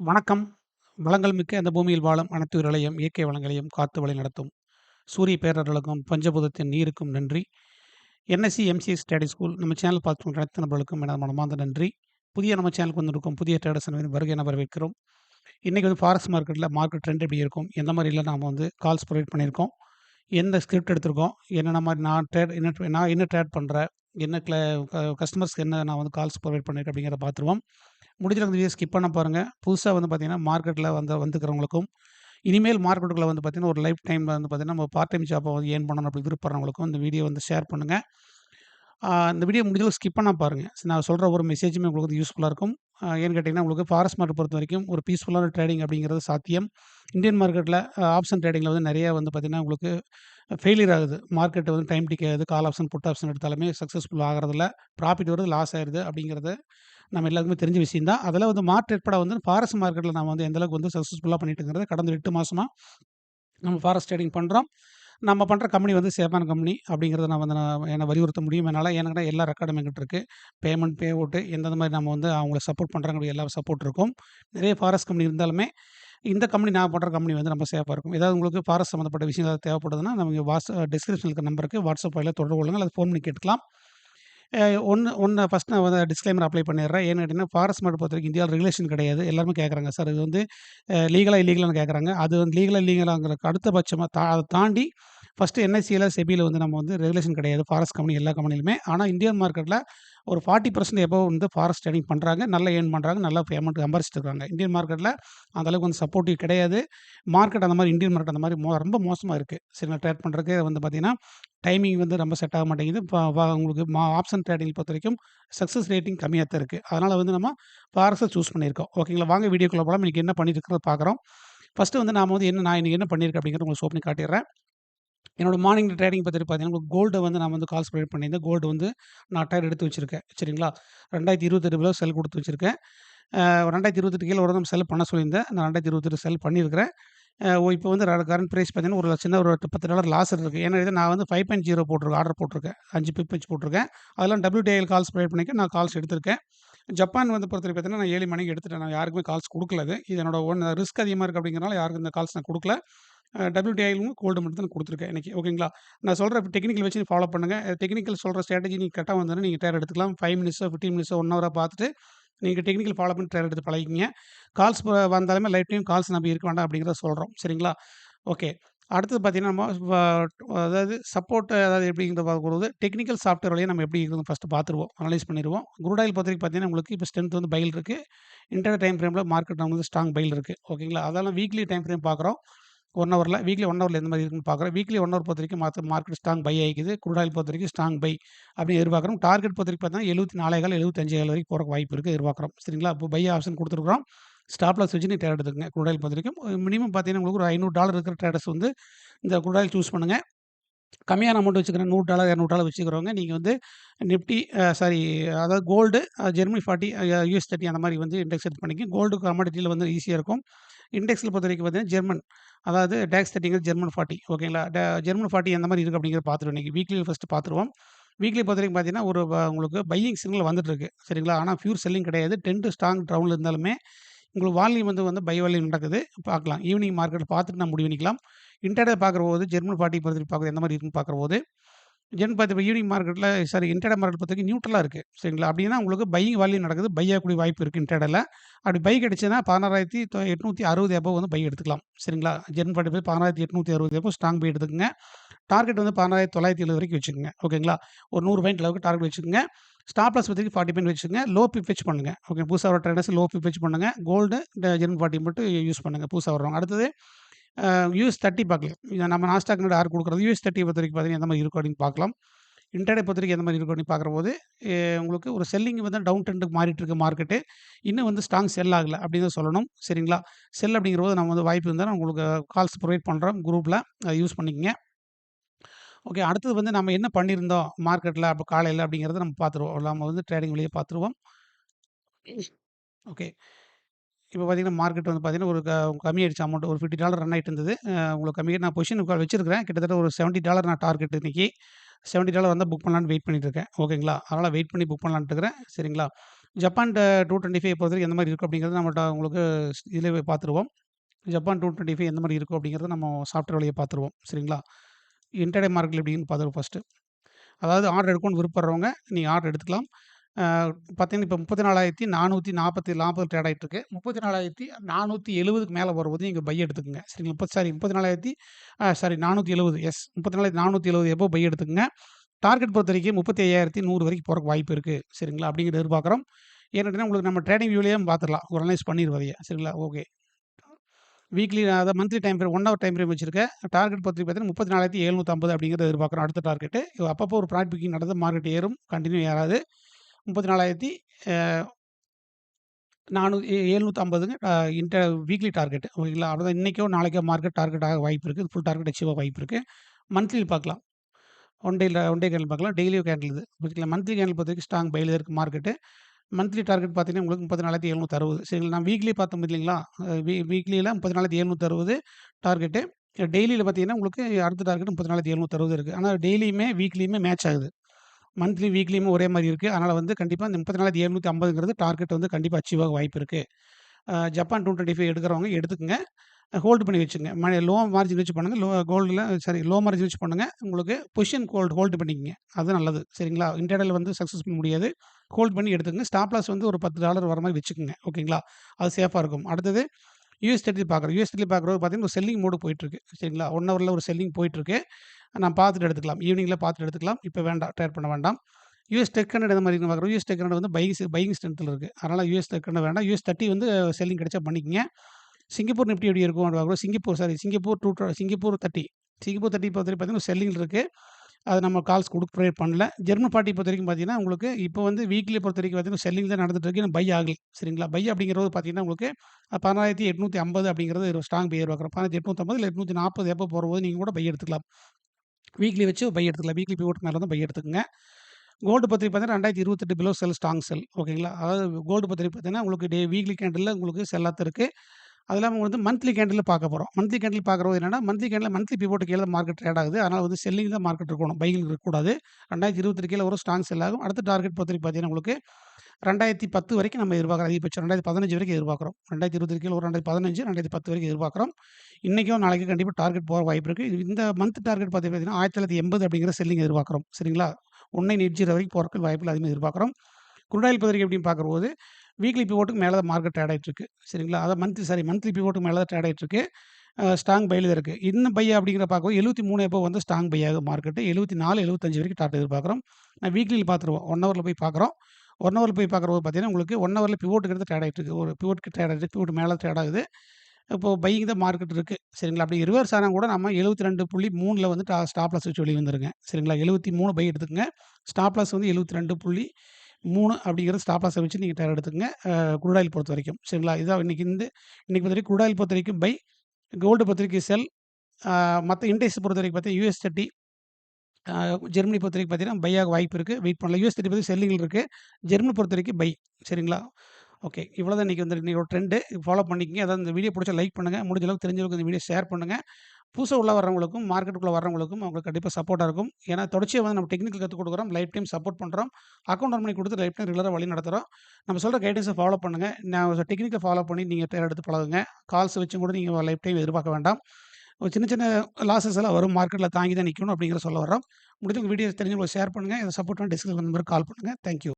வணக்கம். வளங்கள் மிக்க இந்த பூமியில் வாழும் அனைத்து உயிர்களையும், இயற்கை வளங்களையும் காத்து வழி நடத்தும் சூரிய பேரர்களுக்கும் பஞ்சபூதத்தின் நீருக்கும் நன்றி. என்எஸ்சி, எம்சிஎஸ் ஸ்டடி ஸ்கூல் நம்ம சேனல் பார்த்து அனைத்து நபர்களுக்கும் எனது மனமார்ந்த நன்றி. புதிய நம்ம சேனலுக்கு வந்திருக்கும் புதிய ட்ரேடர்ஸ் வருகை என வரவேற்கிறோம். இன்றைக்கி வந்து ஃபாரஸ்ட் மார்க்கெட்டில் மார்க்கெட் ட்ரெண்ட் எப்படி இருக்கும்? எந்த மாரிலாம் நாம வந்து கால்ஸ் ப்ரொவைட் பண்ணியிருக்கோம். எந்த ஸ்கிரிப்ட் எடுத்திருக்கோம். என்னென்ன மாதிரி நான் ட்ரேட் என்ன நான் என்ன ட்ரேட் பண்ணுறேன் என்ன க்ள க கஸ்டமர்ஸ்க்கு என்ன நான் வந்து கால்ஸ் ப்ரொவைட் பண்ணியிருக்கேன் அப்படிங்கிறத பார்த்துருவோம். முடிஞ்சவங்க இந்த வீடியோ ஸ்கிப் பண்ண பாருங்கள் புதுசாக வந்து பார்த்தீங்கன்னா, மார்க்கெட்டில் வந்து வந்துக்கிறவங்களுக்கும், இனிமேல் மார்க்கெட்டுக்குள்ள வந்து பார்த்தீங்கன்னா, ஒரு லைஃப் டைம் வந்து பார்த்தீங்கன்னா, நம்ம பார்ட் டைம் ஜாப்பை வந்து ஏர்ன் பண்ணணும் அப்படி விருப்பப்படுறவங்களுக்கும் இந்த வீடியோ வந்து ஷேர் பண்ணுங்கள் இந்த வீடியோ முடிஞ்ச ஸ்கிப் பண்ணால் பாருங்கள் நான் சொல்கிற ஒரு மெசேஜுமே உங்களுக்கு யூஸ்ஃபுல்லாக இருக்கும். ஏன்னு கேட்டிங்கன்னா உங்களுக்கு ஃபாரஸ்ட் மார்க்கெட் பொறுத்தவரைக்கும் ஒரு பீஸ்ஃபுல்லான ட்ரேடிங் அப்படிங்கிறது சாத்தியம். இந்தியன் மார்க்கெட்டில் ஆப்ஷன் ட்ரேடிங்கில் வந்து நிறையா வந்து பார்த்தீங்கன்னா, உங்களுக்கு ஃபெயிலியர் ஆகுது. மார்க்கெட் வந்து டைம் டிக்காது ஆகுது. கால் ஆப்ஷன், புட் ஆப்ஷன் எடுத்தாலுமே சக்ஸஸ்ஃபுல் ஆகிறதுல ப்ராஃபிட் வருது, லாஸ் ஆயிடுது அப்படிங்கிறது நம்ம எல்லாருக்குமே தெரிஞ்ச விஷயம் தான். அதில் வந்து மார்க்கெட் ஏற்பட வந்து ஃபாரஸ்ட் மார்க்கெட்டில் நம்ம வந்து எந்தளவுக்கு வந்து வந்து சக்சஸ்ஃபுல்லா பண்ணிட்டுருக்கிறத கடந்த எட்டு மாதமாக நம்ம ஃபாரஸ்ட் ட்ரேடிங் பண்ணுறோம் நம்ம பண்ணுற கம்பெனி வந்து சேஃபான கம்பெனி அப்படிங்கிறத நான் வந்து நான் என்ன வலியுறுத்த முடியும் என்னால் ஏன்னா எல்லா ரெக்கார்டும் எங்கிட்ட இருக்குது பேமெண்ட், பே அவுட்டு எந்தெந்த மாதிரி நம்ம வந்து அவங்கள சப்போர்ட் பண்ணுறாங்க எல்லா சப்போர்ட் இருக்கும். நிறைய ஃபாரஸ்ட் கம்பெனி இருந்தாலுமே, இந்த கம்பெனி நான் பண்ணுற கம்பெனி வந்து ரொம்ப சேஃபாக இருக்கும். ஏதாவது உங்களுக்கு ஃபாரஸ்ட் சம்மந்தப்பட்ட விஷயம் ஏதாவது தேவைப்படுதுன்னா, நமக்கு வாட்ஸ் டிஸ்கிரிப்ஷனில் இருக்க நம்பருக்கு வாட்ஸ்அப் வாயில் தொடர்பு கொள்ளுங்கள் அல்லது ஃபோன் பண்ணி கேட்டுக்கலாம். ஒன்று ஒன்று ஃபஸ்ட் ஃபர்ஸ்ட் நான் வந்து டிஸ்க்ளைமர் அப்ளை பண்ணிடுறேன். ஏன்னு கேட்டீங்கன்னா, ஃபாரஸ்ட் மார்க்கெட் பொறுத்தவரைக்கும் இந்தியாவில் ரெகுலேஷன் கிடையாது. எல்லாருமே கேட்குறாங்க சார் இது வந்து லீகலாக லீகலா, இல்லீகலான்னு அது வந்து லீகலாக இல்லீகலாங்கிறதுக்கு அடுத்தபட்சமாக தா அதை தாண்டி ஃபஸ்ட்டு என்ஐசியில் செபியில் வந்து நம்ம வந்து ரெகுலேஷன் கிடையாது. ஃபாரஸ்ட் கம்பெனி எல்லா கம்பெனிலுமே. ஆனால் இந்தியன் மார்க்கெட்டில் ஒரு 40% எபோவ் வந்து ஃபாரஸ்ட் ட்ரேடிங் பண்ணுறாங்க நல்லா ஏர்ன் பண்ணுறாங்க நல்லா பேமெண்ட் சம்பாரிச்சிட்டு இருக்காங்க. இந்தியன் மார்க்கெட்டில் அந்தளவுக்கு வந்து சப்போர்ட்டிவ் கிடையாது. மார்க்கெட் அந்த மாதிரி இந்தியன் மார்க்கெட் அந்த மாதிரி மோ ரொம்ப இருக்குது சரி சரிங்களா? ட்ரேட் பண்ணுறதுக்கு வந்து பார்த்திங்கன்னா டைமிங் வந்து ரொம்ப செட் ஆக மாட்டேங்குது. உங்களுக்கு மா ஆப்ஷன் ட்ரேடிங் பொறுத்த வரைக்கும் சக்ஸஸ் ரேட்டிங் கம்மியாக தான் இருக்குது அதனால் வந்து நம்ம பார்சல் சூஸ் பண்ணியிருக்கோம். ஓகேங்களா? வாங்க வீடியோக்குள்ள போகலாம் இன்றைக்கி என்ன பண்ணியிருக்கிறத பார்க்குறோம். ஃபர்ஸ்ட்டு வந்து நாம் வந்து என்ன நான் இன்றைக்கி என்ன பண்ணியிருக்கேன் அப்படிங்கிறத உங்களுக்கு சோப்பி காட்டிடுறேன். என்னோட மார்னிங் ட்ரேடிங் பார்த்துட்டு பார்த்தீங்கன்னா, கோல்டு வந்து நான் வந்து கால்ஸ் ப்ரொவைட் பண்ணியிருந்தேன். கோல்டு வந்து நான் டயர் எடுத்து வச்சுருக்கேன் சரிங்களா? 2028 பிலோ செல் கொடுத்து வச்சுருக்கேன் ரெண்டாயிரத்தி இருபத்தெட்டு கீழே ஒரு செல் பண்ண சொல்லியிருந்தேன். நான் 2028 செல் பண்ணியிருக்கிறேன். ஓ இப்போ வந்து கரண்ட் ப்ரைஸ் பார்த்தீங்கன்னா, ஒரு சின்ன ஒரு $10 லாஸ் இருக்குது ஏன்னா இது நான் வந்து 5.0 போட்டிருக்கேன். ஆர்டர் போட்டிருக்கேன். அஞ்சு பிப் வச்சு போட்டிருக்கேன். அதெல்லாம் WTIL கால்ஸ் ப்ரொவைட் பண்ணிக்க நான் கால்ஸ் எடுத்திருக்கேன். ஜப்பான் வந்து பொறுத்தவரைக்கும் பார்த்தீங்கன்னா, நான் ஏழு மணிக்கு எடுத்துட்டேன். நான் யாருக்குமே கால்ஸ் கொடுக்கலது இது. என்னோட ஒன் ரிஸ்க் அதிகமாக இருக்குது அப்படிங்கிறனால யாருக்கும் இந்த கால்ஸ் நான் கொடுக்கல டபிள்யூடிஐலும் கோல்டு மட்டும் தான் கொடுத்துருக்கேன் இன்னைக்கு. ஓகேங்களா? நான் சொல்கிற டெக்னிக்கல் வச்சு ஃபாலோ பண்ணுங்க. டெக்னிக்கல் சொல்கிற ஸ்ட்ராட்டஜி நீங்கள் கரெக்டாக வந்தோன்னா நீங்கள் டேர் எடுத்துக்கலாம். ஃபைவ் மினிட்ஸோ, 15 மினிட்ஸோ, ஒன் ஹவராக பார்த்துட்டு, நீங்கள் டெக்னிக்கல் ஃபாலோ பண்ணி ட்ரையல் எடுத்து பழகிங்க கால்ஸ் வந்தாலுமே லைஃப் டைம் கால்ஸ் நம்பி இருக்க வேண்டாம் அப்படிங்கிறத சொல்கிறோம் சரிங்களா? ஓகே. அடுத்தது பார்த்தீங்கன்னா, நம்ம அதாவது சப்போர்ட் அதாவது எப்படிங்கிறத பார்க்கும்போது, டெக்னிக்கல் சாஃப்ட்வேர் வழியா நம்ம எப்படி இருக்குதுன்னு ஃபஸ்ட்டு பார்த்துருவோம். அனலைஸ் பண்ணிடுவோம் குரூட் பொறுத்தவரைக்கும் பார்த்தீங்கன்னா, உங்களுக்கு இப்போ ஸ்ட்ரென்த் வந்து பயில் இருக்குது இன்டர் டைம் ஃப்ரேமில் மார்க்கெட் வந்து ஸ்ட்ராங் பயில் இருக்குது ஓகேங்களா? அதெல்லாம் வீக்லி டைம் ஃப்ரேம் பார்க்குறோம். ஒன் ஹவரில் வீக்லி ஒன் ஹவரில் எந்த மாதிரி இருக்குன்னு பார்க்குறோம். வீக்லி ஒன் ஹவர் பொறுத்தவரைக்கும் மாத்த மார்க்கெட் ஸ்ட்ராங் பை ஆகிக்குது குரூட் பொறுத்த வரைக்கும் ஸ்ட்ராங் பை அப்படின்னு எதிர்பார்க்குறோம். டார்கெட் பொறுத்த வரைக்கும் பார்த்தீங்கன்னா, 74.15 75 வரைக்கும் போகிற வாய்ப்பு இருக்குது எதிர்பார்க்குறோம். சரிங்களா? இப்போ பை ஆப்ஷன் கொடுத்துருக்குறோம் ஸ்டாப் லாஸ் வச்சு நீங்க ட்ரேட் எடுத்துக்கங்க. குரூட் பொறுத்த பொறுத்தவரைக்கும் மினிமம் பார்த்தீங்கன்னா, உங்களுக்கு ஒரு $500 இருக்கிற ட்ரேடர்ஸ் வந்து இந்த குரூட் சூஸ் பண்ணுங்கள் கம்மியான அமௌண்ட் வச்சுக்கிறேன். $100 $200 வச்சுக்கிறவங்க நீங்கள் வந்து நிஃப்டி சாரி அதாவது gold, Germany forty US thirty அந்த மாதிரி வந்து இண்டெக்ஸ் எடுத்து பண்ணிக்கி கோல்டு கமாடிட்டியில் வந்து ஈஸியாக இருக்கும். இண்டெக்ஸ்ல பொறுத்தவரைக்கும் பார்த்தீங்கன்னா, ஜெர்மன் அதாவது டேக்ஸ் தேர்ட்டிங்கிறது ஜெர்மன் 40 ஓகேங்களா? ஜெர்மன் 40 எந்த மாதிரி இருக்குது அப்படிங்கிறத பார்த்துருவோம் நீங்கள் வீக்லி ஃபஸ்ட்டு பார்த்துருவோம். வீக்லி பொறுத்தவரைக்கும் பார்த்தீங்கன்னா, ஒரு உங்களுக்கு பையிங் சிக்னல் வந்துட்டு இருக்கு. சரிங்களா? ஆனால் ஃபியூர் செல்லிங் கிடையாது. டென்ட்டு ஸ்ட்ராங் டவுன்ல இருந்தாலுமே, உங்களுக்கு வால்யூம் வந்து வந்து பை வால்யூம் நடக்குது. பார்க்கலாம். ஈவினிங் மார்க்கெட் பார்த்துட்டு நம்ம முடிவு பண்ணிக்கலாம். இன்டர்டே பார்க்குறபோது ஜெர்மன் 40 பொறுத்தவரைக்கும் பார்க்குறது எந்த மாதிரி இருக்குன்னு பார்க்குறபோது, ஜெர்மன் பார்த்து ஈவினிங் மார்க்கெட்டில் சாரி இன்டர்டே மார்க்கெட் பொறுத்தவரைக்கும் நியூட்ரலாக இருக்குது சரிங்களா? அப்படின்னா உங்களுக்கு பையிங் வால்யூம் நடக்குது. பை ஆகக்கூடிய வாய்ப்பு இருக்குது இன்டர்டேல. அப்படி பை கிடைச்சதுன்னா 16,860 எபோவ் வந்து பை எடுத்துக்கலாம். சரிங்களா? ஜெர்மன் 40 போய் 16,860 எபோவ் ஸ்ட்ராங் பை எடுத்துக்கங்க. டார்கெட் வந்து 16,970 வரைக்கும் வச்சுக்கோங்க ஓகேங்களா? ஒரு நூறு பாயிண்ட் அளவுக்கு டார்கெட் வச்சுக்கங்க. ஸ்டாப் லாஸ் பற்றி ஃபார்ட்டி பாயிண்ட் வச்சுக்கோங்க லோ பிப் வச்சு பண்ணுங்க. ஓகே. புதுசாக வர ட்ரேடர்ஸ் லோ பிப் வச்சு பண்ணுங்க. கோல்டு, இந்த ஜெர்மன் 40 மட்டும் யூஸ் பண்ணுங்கள் புதுசாக வர்றவங்க. அடுத்தது யூஎஸ் தேர்ட்டி பார்க்கலாம். நம்ம நாஸ்டாக் நிஃப்டி யார் குடுக்குறது? யுஎஸ் 30 பொறுத்தவரைக்கும் பார்த்தீங்கன்னா, எந்த மாதிரி இருக்கும் அப்படின்னு பார்க்கலாம். இன்டர்டே பொறுத்தவரைக்கும் எந்த மாதிரி இருக்கும் அப்படின்னு பார்க்குறபோது, உங்களுக்கு ஒரு செல்லிங் வந்து டவுன் ட்ரெண்டுக்கு மாறிட்டு இருக்கு மார்க்கெட்டு. இன்னும் வந்து ஸ்ட்ராங் செல் ஆகலை அப்படின்னு தான் சொல்லணும். சரிங்களா? செல் அப்படிங்கிற போது நம்ம வந்து வாய்ப்பு இருந்தால் நான் உங்களுக்கு கால்ஸ் ப்ரொவைட் பண்ணுறோம் குரூப்பில் அதை யூஸ் பண்ணிக்கங்க. ஓகே. அடுத்தது வந்து நம்ம என்ன பண்ணியிருந்தோம் மார்க்கெட்ல அப்ப காலையில அப்படிங்கிறத நம்ம பார்த்துருவோம். நம்ம வந்து ட்ரேடிங் வழியா பார்த்துருவோம். ஓகே. இப்போ பார்த்தீங்கன்னா, மார்க்கெட் வந்து பார்த்தீங்கன்னா, ஒரு கம்மியாயிடுச்சு அமௌண்ட். ஒரு $50 ரன் ஆயிட்டு இருந்தது. உங்களுக்கு கம்மியா நான் பொசிஷன் வச்சிருக்கிறேன். கிட்டத்தட்ட ஒரு $70 நான் டார்கெட் இன்னைக்கு. $70 வந்தா புக் பண்ணலான்னு வெயிட் பண்ணிட்டு இருக்கேன். ஓகேங்களா? அதனால வெயிட் பண்ணி புக் பண்ணலான்ட்டு இருக்கிறேன். சரிங்களா? ஜப்பான் ட 225 பொறுத்தவரைக்கும் எந்த மாரி இருக்கும் அப்படிங்கிறத நம்மட்ட உங்களுக்கு இதிலயே பார்த்துருவோம். ஜப்பான் 225 எந்த மாரி இருக்கும் அப்படிங்கிறத நம்ம சாஃப்ட்வேர் வழியா பார்த்துருவோம். சரிங்களா? இன்டர்டே மார்க்கெட் எப்படின்னு பார்த்துருவோம் ஃபர்ஸ்ட்டு. அதாவது ஆர்டர் எடுக்கணும்னு விருப்பப்படுறவங்க நீங்கள் ஆர்டர் எடுத்துக்கலாம். பார்த்தீங்கன்னா இப்போ முப்பத்தி நாலாயிரத்தி நானூற்றி நாற்பத்தி நாற்பது ட்ரேட் ஆகிட்டு இருக்கு. 34,470க்கு மேல வரும்போது இங்கே பை எடுத்துக்கோங்க சரிங்களா? முப்பத் சாரி முப்பத்தி நாலாயிரத்தி சாரி 470 எஸ் முப்பத்தி நாலாயிரத்தி நானூற்றி எழுபது எப்போ பை எடுத்துக்கோங்க டார்கெட் பொறுத்த வரைக்கும் முப்பத்தி ஐயாயிரத்தி நூறு வரைக்கும் போகிறக்கு வாய்ப்பு இருக்குது சரிங்களா? அப்படிங்கிறத எதிர்பார்க்குறோம். ஏன்னு உங்களுக்கு நம்ம ட்ரேடிங் வியூலயே பார்த்துடலாம் ஒரு அனலைஸ் பண்ணிடுவதையே சரிங்களா? ஓகே. வீக்லி அதாவது monthly time frame one hour time frame வச்சிருக்கேன். டார்கெட் பொறுத்தவரைக்கும் பார்த்தீங்கன்னா, 34,750 அப்படிங்கிறத எதிர்பார்க்குறோம் அடுத்த டார்கெட்டு. அப்பப்போ ஒரு ப்ராஃபிட் பிக்கிங் நடந்து மார்க்கெட் ஏறும். கண்டினியூ ஏறாது. முப்பத்தி நாலாயிரத்தி நானூ எழுநூற்றம்பதுங்க இன்டர் வீக்லி டார்கெட் ஓகேங்களா? அவ்வளோதான் இன்றைக்கோ நாளைக்கோ மார்க்கெட் டார்கெட் ஆக வாய்ப்பு இருக்குது ஃபுல் டார்கெட் அச்சீவ் வாய்ப்பு இருக்குது மந்த்லி பார்க்கலாம். ஒன் டேயில் ஒன் டே கேண்டில் பார்க்கலாம். டெய்லியும் கேண்டில் இது. ஓகேங்களா? மந்த்லி கேண்டில் பொறுத்தவரைக்கும் ஸ்ட்ராங் பைல இருக்குது மார்க்கெட்டு. மந்த்லி டார்கெட் பார்த்தீங்கன்னா, உங்களுக்கு 34,760 சரிங்களா? நான் வீக்லி பார்த்தோம் இல்லைங்களா? அ வீ வீக்லில 34,760 டார்கெட்டு. டெய்லியில் பார்த்தீங்கன்னா, உங்களுக்கு அடுத்த டார்கெட் 34,760 இருக்குது ஆனால் டெய்லியுமே, வீக்லியுமே மேட்ச் ஆகுது. மந்த்லி, வீக்லியுமே ஒரே மாதிரி இருக்குது அதனால் வந்து கண்டிப்பாக இந்த 34,750ங்கிறது டார்கெட் வந்து கண்டிப்பாக அச்சீவ் ஆக வாய்ப்பு ஜப்பான் டூ ஜப்பான் 225 எடுக்கிறவங்க எடுத்துக்கங்க. ஹோல்டு பண்ணி வச்சுங்க மணி லோ மார்ஜின் வச்சு பண்ணுங்க. லோ கோல்டில் சாரி லோ மார்ஜின் வச்சு பண்ணுங்கள் உங்களுக்கு பொசிஷன் ஹோல்ட் ஹோல்டு பண்ணிக்கங்க. அது நல்லது. சரிங்களா? இன்டர்டல் வந்து சக்ஸஸ் பண்ண முடியாது. ஹோல்ட் பண்ணி எடுத்துக்கங்க. ஸ்டாப் லாஸ் வந்து ஒரு $10 வர மாதிரி வச்சுக்கோங்க ஓகேங்களா? அது சேஃபாக இருக்கும். அடுத்தது யூஎஸ் யுஎஸ்டிடி பார்க்குறோம். யூஎஸ் யுஎஸ்டிடி பார்க்குறது பார்த்தீங்கன்னா, ஒரு செல்லிங் மோடு போயிட்டுருக்கு. சரிங்களா? ஒன் ஹவரில் ஒரு செல்லிங் போயிட்டுருக்கு. நான் பார்த்துட்டு எடுத்துக்கலாம். ஈவினிங்கில் பார்த்துட்டு எடுத்துக்கலாம். இப்போ வேண்டாம். ட்ரேட் பண்ண வேண்டாம். யூஎஸ் டெக் ஹண்ட்ரட் இந்த மாதிரி பார்க்குறோம். யூஎஸ் டெக் 100 வந்து பையிங் பைக்கிங் ஸ்ட்ரென்த்தில் இருக்குது அதனால் யூஎஸ் டெக் 100 வேண்டாம். யூஎஸ் தேர்ட்டி வந்து செல்லிங் கிடைச்சா பண்ணிக்கங்க. சிங்கப்பூர் நிஃப்டி எப்படி இருக்கும் அப்படின்னு Singapore sorry Singapore to Singapore 30 Singapore 30 பொறுத்தவரைக்கும் பார்த்தீங்கன்னா, செல்லிங் இருக்குது அது நம்ம கால்ஸ் கொடுக்க ட்ரேட் பண்ணல. ஜெர்மன் பார்ட்டி பொறுத்த வரைக்கும் பார்த்தீங்கன்னா, உங்களுக்கு இப்போ வந்து வீக்லி பொறுத்த வரைக்கும் பார்த்தீங்கன்னா, செல்லிங் தான் நடந்துட்டு இருக்கு. இன்னும் பை ஆகல. சரிங்களா? பை அப்படிங்கிறது பார்த்தீங்கன்னா, உங்களுக்கு 16,850 அப்படிங்கிறது ஒரு ஸ்ட்ராங் பை எதிர்பார்க்குறோம். 16,850 இல்ல 840 எப்போ போறபோது நீங்கள் கூட பை எடுத்துக்கலாம். வீக்லி வச்சு பை எடுத்துக்கலாம். வீக்லி பிவோட்க்கு மேலே தான் பை எடுத்துக்கங்க. கோல்டு பத்திரிக்கை பார்த்தீங்கன்னா, 2028 பிலோ செல் ஸ்ட்ராங் செல் ஓகேங்களா? அதாவது கோல்டு பத்திரிக்கை பார்த்தீங்கன்னா, உங்களுக்கு டே வீக்லி கேண்டலில் உங்களுக்கு செல்லாத்து இருக்குது அது இல்லாமல் வந்து மந்த்லி கேண்டில் பார்க்க போகிறோம் மந்த்லி கேண்டில் பார்க்குறது என்னன்னா, மந்த்லி கேண்டில் மந்த்லி பிபோட்டு கீழே மார்க்கெட் ட்ரேட் ஆகுது. அதனால் வந்து செல்லிங் தான் மார்க்கெட் இருக்கணும். பைக்கில் இருக்கக்கூடாது. ரெண்டாயிரத்து இருபத்தி கீழே வரும் ஸ்ட்ராங் செல் ஆகும். அடுத்த டார்கெட் பொறுத்தவரைக்கும் பார்த்தீங்கன்னா, உங்களுக்கு 2010 வரைக்கும் நம்ம எதிர்பார்க்குறோம். அதிகபட்சம் 2015 வரைக்கும் எதிர்பார்க்குறோம். ரெண்டாயிரத்தி இருபத்தி கீழே ஒரு 2015, 2010 வரைக்கும் எதிர்பார்க்குறோம். இன்றைக்கும் நாளைக்கு கண்டிப்பாக டார்கெட் போக வாய்ப்பு இருக்குது இந்த மந்த் டார்கெட் பார்த்தீங்கன்னா, 1980 அப்படிங்கிற செல்லிங் எதிர்பார்க்குறோம். சரிங்களா? 1980 வரைக்கும் போகிறக்கு வாய்ப்புகள் அதிகமாக எதிர்பார்க்குறோம். குருடாயில் ஆயில் எப்படின்னு பார்க்கும்போது, வீக்லி பிவோட்டுக்கு மேலே தான் மார்க்கெட் ட்ரேட் ஆகிட்டுருக்கு சரிங்களா? அதான் மந்த்லி சாரி மந்த்லி பிவோட்டுக்கு மேலே தான் ட்ரேட் ஆயிட்டு இருக்கு. ஸ்ட்ராங் பையில் தான் இன்னும் பை அப்படிங்கிற பார்க்கும்போது 73 எபோவ் வந்து ஸ்ட்ராங் பையாக மார்க்கெட்டு எழுபத்தி நாலு எழுபத்தஞ்சு வரைக்கும் டார்கெட் எதிர்பார்க்குறோம். நான் வீக்லியில் பார்த்துருவோம். ஒன் ஹவரில் போய் பார்க்குறோம். ஒன் ஹவரில் போய் பார்க்குறப்போ பார்த்தீங்கன்னா, உங்களுக்கு ஒன் ஹவரில் பிவோட்டுக்கு எடுத்து ட்ரேட் ஆயிட்டு ஒரு பிவோட்டுக்கு ட்ரேட் ஆகிட்டு பிவோட் மேலே ட்ரேட் ஆகுது. இப்போ பையிங் தான் மார்க்கெட் இருக்குது சரிங்களா? அப்படி ரிவர்ஸ் ஆனால் கூட நம்ம 72.3ல வந்து டா வந்து லாஸ் வச்சு வெளியே வந்துருங்க. சரிங்களா? 73 பை எடுத்துக்கங்க. ஸ்டாப் ரெண்டு வந்து மூணு அப்படிங்கிற ஸ்டாப் லாஸை வச்சு நீங்கள் ட்ரேட் எடுத்துக்கங்க. அ பொறுத்த வரைக்கும் சரிங்களா? இதான் இன்றைக்கி இந்த இன்றைக்கி பொறுத்தவரைக்கும் குரூட் பொறுத்த வரைக்கும் பை, கோல்டு பொறுத்தவரைக்கும் செல். மற்ற இண்டெக்ஸ் பொறுத்த வரைக்கும் பார்த்தீங்கன்னா, யுஎஸ் 30 அ ஜெர்மனி பொறுத்தவரைக்கும் பார்த்தீங்கன்னா, பையாக வாய்ப்பு இருக்குது வெயிட் பண்ணலாம். யுஎஸ் 30 பத்தி செல்லிங்ல இருக்குது ஜெர்மனி பொறுத்த வரைக்கும் பை. சரிங்களா? ஓகே. இவ்வளோதான் இன்னைக்கு வந்து இன்னையோட ட்ரெண்டு. ஃபாலோ பண்ணிக்கங்க. அதாவது இந்த வீடியோ பிடிச்சா லைக் பண்ணுங்க. முடிஞ்ச அளவுக்கு தெரிஞ்சவங்களுக்கு இந்த வீடியோ ஷேர் பண்ணுங்கள் புதுசாக உள்ள வர்றவங்களுக்கும், மார்க்கெட்டுக்குள்ள வர்றவங்களுக்கும் அவங்களுக்கு கண்டிப்பாக சப்போர்ட்டாக இருக்கும். ஏன்னா தொடர்ச்சியாக வந்து நம்ம டெக்னிக்கல் கற்றுக் கொடுக்குறோம் லைஃப் டைம் சப்போர்ட் பண்ணுறோம் அக்கௌண்ட் ஒன் பண்ணி கொடுத்து லைஃப் டைம் ரெகுலராக வழி நடத்துகிறோம் நம்ம சொல்கிற கைடன்ஸை ஃபாலோ பண்ணுங்கள் நான் டெக்னிக்கை ஃபாலோ பண்ணி நீங்கள் பேர் எடுத்து பழகுங்க. கால்ஸ் வச்சும் கூட நீங்கள் லைஃப் டைம் எதிர்பார்க்க வேண்டாம். சின்ன சின்ன லாசஸ் எல்லாம் வரும். மார்க்கெட்டில் தாங்கி தான் நிற்கணும் அப்படிங்கிறத சொல்ல வர்றோம். முடிஞ்ச வீடியோ தெரிஞ்சவங்களை ஷேர் பண்ணுங்கள் இதை சப்போர்ட் பண்ணி டிஸ்கிரிப்ஷன் நம்பருக்கு கால் பண்ணுங்கள் தேங்க் யூ.